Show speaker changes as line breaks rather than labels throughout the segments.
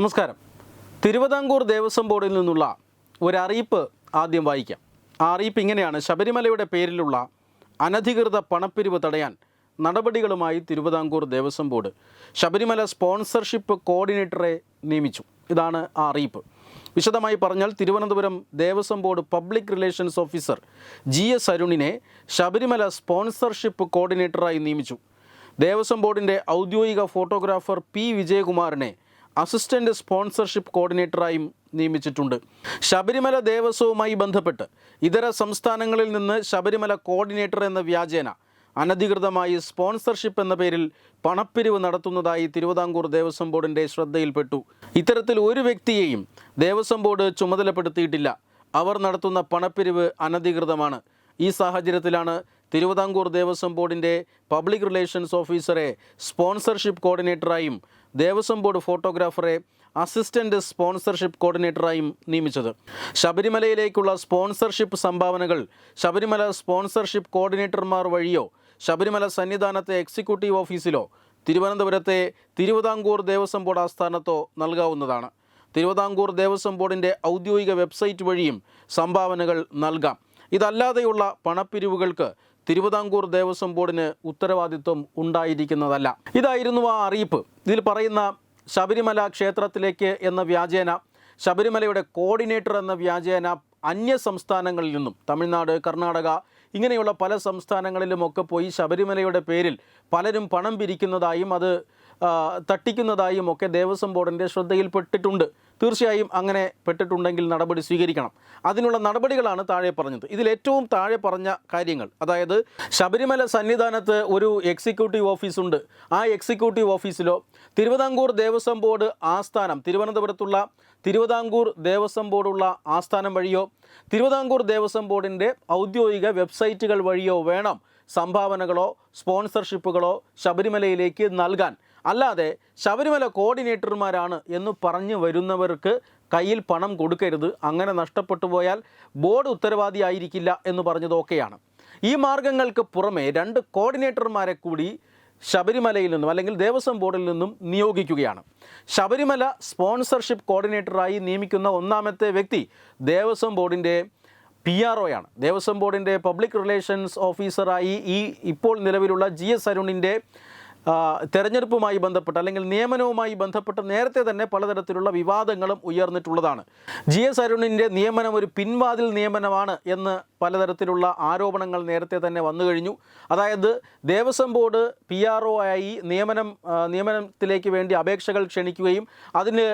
നമസ്കാരം. തിരുവിതാംകൂർ ദേവസ്വം ബോർഡിൽ നിന്നുള്ള ഒരറിയിപ്പ് ആദ്യം വായിക്കാം. ആ അറിയിപ്പ് ഇങ്ങനെയാണ്. ശബരിമലയുടെ പേരിലുള്ള അനധികൃത പണപ്പിരിവ് തടയാൻ നടപടികളുമായി തിരുവിതാംകൂർ ദേവസ്വം ബോർഡ് ശബരിമല സ്പോൺസർഷിപ്പ് കോർഡിനേറ്ററെ നിയമിച്ചു. ഇതാണ് ആ അറിയിപ്പ്. വിശദമായി പറഞ്ഞാൽ Thiruvananthapuram Devaswom board public relations officer G S അരുണിനെ Sabarimala sponsorship കോർഡിനേറ്ററായി നിയമിച്ചു. ദേവസ്വം ബോർഡിന്റെ ഔദ്യോഗിക ഫോട്ടോഗ്രാഫർ പി വിജയകുമാറിനെ അസിസ്റ്റന്റ് സ്പോൺസർഷിപ്പ് കോർഡിനേറ്ററായും നിയമിച്ചിട്ടുണ്ട്. ശബരിമല ദേവസ്വവുമായി ബന്ധപ്പെട്ട് ഇതര സംസ്ഥാനങ്ങളിൽ നിന്ന് ശബരിമല കോർഡിനേറ്റർ എന്ന വ്യാജേന അനധികൃതമായി സ്പോൺസർഷിപ്പ് എന്ന പേരിൽ പണപ്പിരിവ് നടത്തുന്നതായി തിരുവിതാംകൂർ ദേവസ്വം ബോർഡിന്റെ ശ്രദ്ധയിൽപ്പെട്ടു. ഇത്തരത്തിൽ ഒരു വ്യക്തിയെയും ദേവസ്വം ബോർഡ് ചുമതലപ്പെടുത്തിയിട്ടില്ല. അവർ നടത്തുന്ന പണപ്പിരിവ് അനധികൃതമാണ്. ഈ സാഹചര്യത്തിലാണ് തിരുവിതാംകൂർ ദേവസ്വം ബോർഡിന്റെ പബ്ലിക് റിലേഷൻസ് ഓഫീസറെ സ്പോൺസർഷിപ്പ് കോർഡിനേറ്ററായും ദേവസ്വം ബോർഡ് ഫോട്ടോഗ്രാഫറെ അസിസ്റ്റന്റ് സ്പോൺസർഷിപ്പ് കോർഡിനേറ്ററായും നിയമിച്ചത്. ശബരിമലയിലേക്കുള്ള സ്പോൺസർഷിപ്പ് സംഭാവനകൾ ശബരിമല സ്പോൺസർഷിപ്പ് കോർഡിനേറ്റർമാർ വഴിയോ ശബരിമല സന്നിധാനത്തെ എക്സിക്യൂട്ടീവ് ഓഫീസിലോ തിരുവനന്തപുരത്തെ തിരുവിതാംകൂർ ദേവസ്വം ബോർഡ് ആസ്ഥാനത്തോ നൽകാവുന്നതാണ്. തിരുവിതാംകൂർ ദേവസ്വം ബോർഡിന്റെ ഔദ്യോഗിക വെബ്സൈറ്റ് വഴിയും സംഭാവനകൾ നൽകാം. ഇതല്ലാതെയുള്ള പണപ്പിരിവുകൾക്ക് തിരുവിതാംകൂർ ദേവസ്വം ബോർഡിന് ഉത്തരവാദിത്വം ഉണ്ടായിരിക്കുന്നതല്ല. ഇതായിരുന്നു ആ അറിയിപ്പ്. ഇതിൽ പറയുന്ന ശബരിമല ക്ഷേത്രത്തിലേക്ക് എന്ന വ്യാജേന ശബരിമലയുടെ കോർഡിനേറ്റർ എന്ന വ്യാജേന അന്യ സംസ്ഥാനങ്ങളിൽ നിന്നും തമിഴ്നാട് കർണാടക ഇങ്ങനെയുള്ള പല സംസ്ഥാനങ്ങളിലുമൊക്കെ പോയി ശബരിമലയുടെ പേരിൽ പലരും പണം പിരിക്കുന്നതായും അത് തട്ടിക്കുന്നതായും ഒക്കെ ദേവസ്വം ബോർഡിന്റെ ശ്രദ്ധയിൽപ്പെട്ടിട്ടുണ്ട്. തീർച്ചയായും അങ്ങനെ പെട്ടിട്ടുണ്ടെങ്കിൽ നടപടി സ്വീകരിക്കണം. അതിനുള്ള നടപടികളാണ് താഴെ പറഞ്ഞത്. ഇതിലേറ്റവും താഴെ പറഞ്ഞ കാര്യങ്ങൾ അതായത് ശബരിമല സന്നിധാനത്ത് ഒരു എക്സിക്യൂട്ടീവ് ഓഫീസുണ്ട് ആ എക്സിക്യൂട്ടീവ് ഓഫീസിലോ തിരുവിതാംകൂർ ദേവസ്വം ബോർഡ് ആസ്ഥാനം തിരുവനന്തപുരത്തുള്ള തിരുവിതാംകൂർ ദേവസ്വം ബോർഡുള്ള ആസ്ഥാനം വഴിയോ തിരുവിതാംകൂർ ദേവസ്വം ബോർഡിന്റെ ഔദ്യോഗിക വെബ്സൈറ്റുകൾ വഴിയോ വേണം സംഭാവനകളോ സ്പോൺസർഷിപ്പുകളോ ശബരിമലയിലേക്ക് നൽകാൻ. അല്ലാതെ ശബരിമല കോർഡിനേറ്റർമാരാണ് എന്ന് പറഞ്ഞു വരുന്നവർക്ക് കയ്യിൽ പണം കൊടുക്കരുത് അങ്ങനെ നഷ്ടപ്പെട്ടു പോയാൽ ബോർഡ് ഉത്തരവാദിയായിരിക്കില്ല എന്ന് പറഞ്ഞതൊക്കെയാണ്. ഈ മാർഗങ്ങൾക്ക് പുറമെ രണ്ട് കോർഡിനേറ്റർമാരെ കൂടി ശബരിമലയിൽ നിന്നും അല്ലെങ്കിൽ ദേവസ്വം ബോർഡിൽ നിന്നും നിയോഗിക്കുകയാണ്. ശബരിമല സ്പോൺസർഷിപ്പ് കോർഡിനേറ്ററായി നിയമിക്കുന്ന ഒന്നാമത്തെ വ്യക്തി ദേവസ്വം ബോർഡിന്റെ പി ആർ ഒയാണ്. ദേവസ്വം ബോർഡിന്റെ പബ്ലിക് റിലേഷൻസ് ഓഫീസറായി ഈ ഇപ്പോൾ നിലവിലുള്ള ജി എസ് അരുണിന്റെ തെരഞ്ഞെടുപ്പുമായി ബന്ധപ്പെട്ട് അല്ലെങ്കിൽ നിയമനവുമായി ബന്ധപ്പെട്ട് നേരത്തെ തന്നെ പലതരത്തിലുള്ള വിവാദങ്ങളും ഉയർന്നിട്ടുള്ളതാണ്. ജി എസ് അരുണിന്റെ നിയമനം ഒരു പിൻവാതിൽ നിയമനമാണ് എന്ന് പലതരത്തിലുള്ള ആരോപണങ്ങൾ നേരത്തെ തന്നെ വന്നു കഴിഞ്ഞു. അതായത് Devaswom board P R O ആയി നിയമനം നിയമനത്തിലേക്ക് വേണ്ടി അപേക്ഷകൾ ക്ഷണിക്കുകയും അതിന്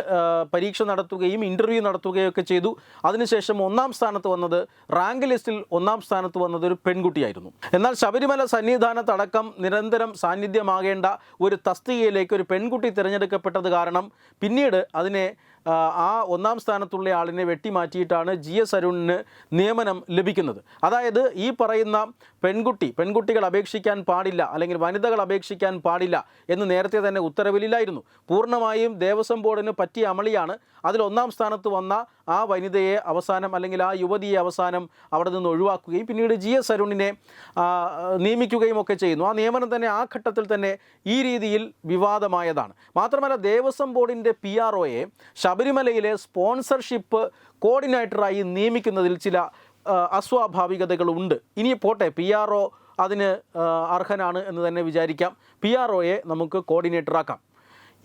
പരീക്ഷ നടത്തുകയും ഇന്റർവ്യൂ നടത്തുകയും ഒക്കെ ചെയ്തു. അതിനുശേഷം ഒന്നാം സ്ഥാനത്ത് വന്നത് റാങ്ക് ലിസ്റ്റിൽ ഒന്നാം സ്ഥാനത്ത് വന്നത് ഒരു പെൺകുട്ടിയായിരുന്നു. എന്നാൽ ശബരിമല സന്നിധാനത്തടക്കം നിരന്തരം സാന്നിധ്യമാകേണ്ട ഒരു തസ്തികയിലേക്ക് ഒരു പെൺകുട്ടി തിരഞ്ഞെടുക്കപ്പെട്ടത് കാരണം പിന്നീട് അതിനെ ആ, ഒന്നാം സ്ഥാനത്തുള്ള ആളിനെ വെട്ടിമാറ്റിയിട്ടാണ് ജി എസ് അരുണിന് നിയമനം ലഭിക്കുന്നത്. അതായത് ഈ പറയുന്ന പെൺകുട്ടി പെൺകുട്ടികൾ അപേക്ഷിക്കാൻ പാടില്ല അല്ലെങ്കിൽ വനിതകൾ അപേക്ഷിക്കാൻ പാടില്ല എന്ന് നേരത്തെ തന്നെ ഉത്തരവിലില്ലായിരുന്നു. പൂർണമായും ദേവസ്വം ബോർഡിന് പറ്റിയ അമളിയാണ്. അതിൽ ഒന്നാം സ്ഥാനത്ത് വന്ന ആ വനിതയെ അവസാനം അല്ലെങ്കിൽ ആ യുവതിയെ അവസാനം അവിടെ നിന്ന് ഒഴിവാക്കുകയും പിന്നീട് ജി എസ് അരുണിനെ നിയമിക്കുകയും ഒക്കെ ചെയ്യുന്നു. ആ നിയമനം തന്നെ ആ ഘട്ടത്തിൽ തന്നെ ഈ രീതിയിൽ വിവാദമായതാണ്. മാത്രമല്ല ദേവസ്വം ബോർഡിന്റെ പി ആർ ഒയെ ശബരിമലയിലെ സ്പോൺസർഷിപ്പ് കോർഡിനേറ്ററായി നിയമിക്കുന്നതിൽ ചില അസ്വാഭാവികതകളുണ്ട്. ഇനി പോട്ടെ പി ആർ ഒ അതിന് അർഹനാണ് എന്ന് തന്നെ വിചാരിക്കാം. പി ആർ ഒയെ നമുക്ക് കോർഡിനേറ്ററാക്കാം.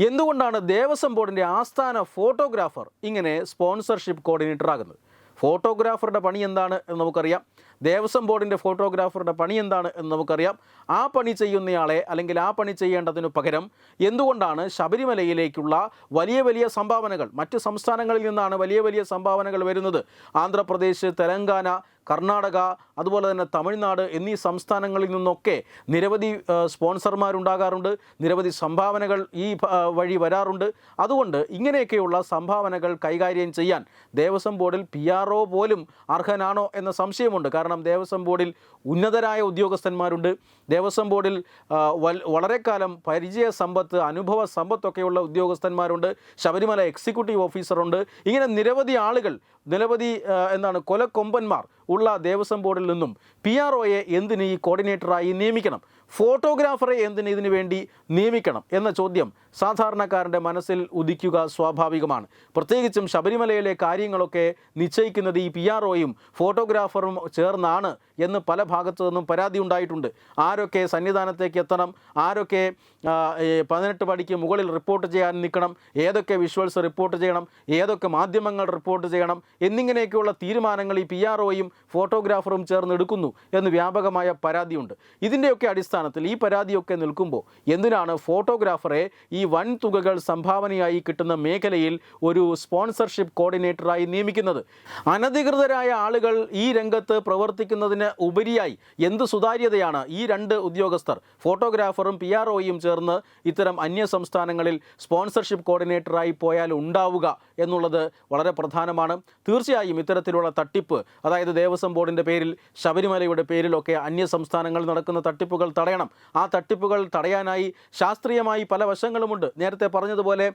എന്തുകൊണ്ടാണ് ദേവസ്വം ബോർഡിന്റെ ആസ്ഥാന ഫോട്ടോഗ്രാഫർ ഇങ്ങനെ സ്പോൺസർഷിപ്പ് കോർഡിനേറ്റർ ആകുന്നത് ഫോട്ടോഗ്രാഫറുടെ പണി എന്താണ് എന്ന് നമുക്കറിയാം. ദേവസ്വം ബോർഡിന്റെ ഫോട്ടോഗ്രാഫറുടെ പണി എന്താണ് എന്ന് നമുക്കറിയാം. ആ പണി ചെയ്യുന്നയാളെ അല്ലെങ്കിൽ ആ പണി ചെയ്യേണ്ടതിനു പകരം എന്തുകൊണ്ടാണ് ശബരിമലയിലേക്കുള്ള വലിയ വലിയ സംഭാവനകൾ മറ്റ് സംസ്ഥാനങ്ങളിൽ നിന്നാണ് വലിയ വലിയ സംഭാവനകൾ വരുന്നത്? ആന്ധ്രാപ്രദേശ് തെലങ്കാന കർണാടക അതുപോലെ തന്നെ തമിഴ്നാട് എന്നീ സംസ്ഥാനങ്ങളിൽ നിന്നൊക്കെ നിരവധി സ്പോൺസർമാരുണ്ടാകാറുണ്ട്. നിരവധി സംഭാവനകൾ ഈ വഴി വരാറുണ്ട്. അതുകൊണ്ട് ഇങ്ങനെയൊക്കെയുള്ള സംഭാവനകൾ കൈകാര്യം ചെയ്യാൻ ദേവസ്വം ബോർഡിൽ പി പോലും അർഹനാണോ എന്ന സംശയമുണ്ട്. കാരണം ദേവസ്വം ബോർഡിൽ ഉന്നതരായ ഉദ്യോഗസ്ഥന്മാരുണ്ട്. ദേവസ്വം ബോർഡിൽ വളരെ കാലം പരിചയ സമ്പത്ത് അനുഭവ സമ്പത്തൊക്കെയുള്ള ഉദ്യോഗസ്ഥന്മാരുണ്ട്. ശബരിമല എക്സിക്യൂട്ടീവ് ഓഫീസറുണ്ട്. ഇങ്ങനെ നിരവധി ആളുകൾ നിരവധി എന്താണ് കൊലക്കൊമ്പന്മാർ ഉള്ള ദേവസ്വം ബോർഡിൽ നിന്നും പി ആർ ഒയെ എന്തിന് ഈ കോർഡിനേറ്ററായി നിയമിക്കണം? ഫോട്ടോഗ്രാഫറെ എന്തിന് ഇതിനു വേണ്ടി നിയമിക്കണം എന്ന ചോദ്യം സാധാരണക്കാരന്റെ മനസ്സിൽ ഉദിക്കുക സ്വാഭാവികമാണ്. പ്രത്യേകിച്ചും ശബരിമലയിലെ കാര്യങ്ങളൊക്കെ നിശ്ചയിക്കുന്നത് ഈ പി ആർ ഒയും ഫോട്ടോഗ്രാഫറും ചേർന്നാണ് എന്ന് പല ഭാഗത്തു നിന്നും പരാതി ഉണ്ടായിട്ടുണ്ട്. ആരൊക്കെ സന്നിധാനത്തേക്ക് എത്തണം? ആരൊക്കെ പതിനെട്ട് പടിക്ക് മുകളിൽ റിപ്പോർട്ട് ചെയ്യാൻ നിൽക്കണം? ഏതൊക്കെ വിഷ്വൽസ് റിപ്പോർട്ട് ചെയ്യണം? ഏതൊക്കെ മാധ്യമങ്ങൾ റിപ്പോർട്ട് ചെയ്യണം? എന്നിങ്ങനെയൊക്കെയുള്ള തീരുമാനങ്ങൾ ഈ പി ആർ ഒയും ഫോട്ടോഗ്രാഫറും ചേർന്ന് എടുക്കുന്നു എന്ന് വ്യാപകമായ പരാതിയുണ്ട്. ഇതിന്റെയൊക്കെ അടിസ്ഥാനത്തിൽ ഈ പരാതിയൊക്കെ നിൽക്കുമ്പോൾ എന്തിനാണ് ഫോട്ടോഗ്രാഫറെ ഈ വൻ തുകകൾ സംഭാവനയായി കിട്ടുന്ന മേഖലയിൽ ഒരു സ്പോൺസർഷിപ്പ് കോർഡിനേറ്ററായി നിയമിക്കുന്നത്? അനധികൃതരായ ആളുകൾ ഈ രംഗത്ത് പ്രവർത്തിക്കുന്നതിന് ഉപരിയായി എന്ത് സുതാര്യതയാണ് ഈ രണ്ട് ഉദ്യോഗസ്ഥർ? ഫോട്ടോഗ്രാഫറും പി ആർ ഒയും ചേർന്ന് ഇത്തരം അന്യ സംസ്ഥാനങ്ങളിൽ സ്പോൺസർഷിപ്പ് കോർഡിനേറ്ററായി പോയാൽ ഉണ്ടാവുക എന്നുള്ളത് വളരെ പ്രധാനമാണ്. തീർച്ചയായും ഇത്തരത്തിലുള്ള തട്ടിപ്പ് അതായത് ദേവസ്വം ബോർഡിന്റെ പേരിൽ ശബരിമലയുടെ പേരിലൊക്കെ അന്യ സംസ്ഥാനങ്ങളിൽ നടക്കുന്ന തട്ടിപ്പുകൾ തടയണം. ആ തട്ടിപ്പുകൾ തടയാനായി ശാസ്ത്രീയമായി പല വശങ്ങളുമുണ്ട്. നേരത്തെ പറഞ്ഞതുപോലെ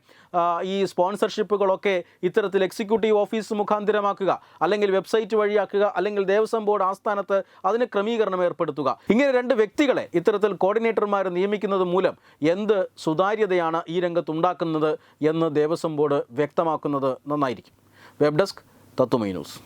ഈ സ്പോൺസർഷിപ്പുകളൊക്കെ ഇത്തരത്തിൽ എക്സിക്യൂട്ടീവ് ഓഫീസ് മുഖാന്തിരമാക്കുക അല്ലെങ്കിൽ വെബ്സൈറ്റ് വഴിയാക്കുക അല്ലെങ്കിൽ ദേവസ്വം ബോർഡ് ആസ്ഥാനത്ത് അതിന് ക്രമീകരണം ഏർപ്പെടുത്തുക. ഇങ്ങനെ രണ്ട് വ്യക്തികളെ ഇത്തരത്തിൽ കോർഡിനേറ്റർമാർ നിയമിക്കുന്നത് മൂലം എന്ത് സുതാര്യതയാണ് ഈ രംഗത്ത് ഉണ്ടാക്കുന്നത് എന്ന് ദേവസ്വം ബോർഡ് വ്യക്തമാക്കുന്നത് നന്നായിരിക്കും. Web desk Tatwamayi news.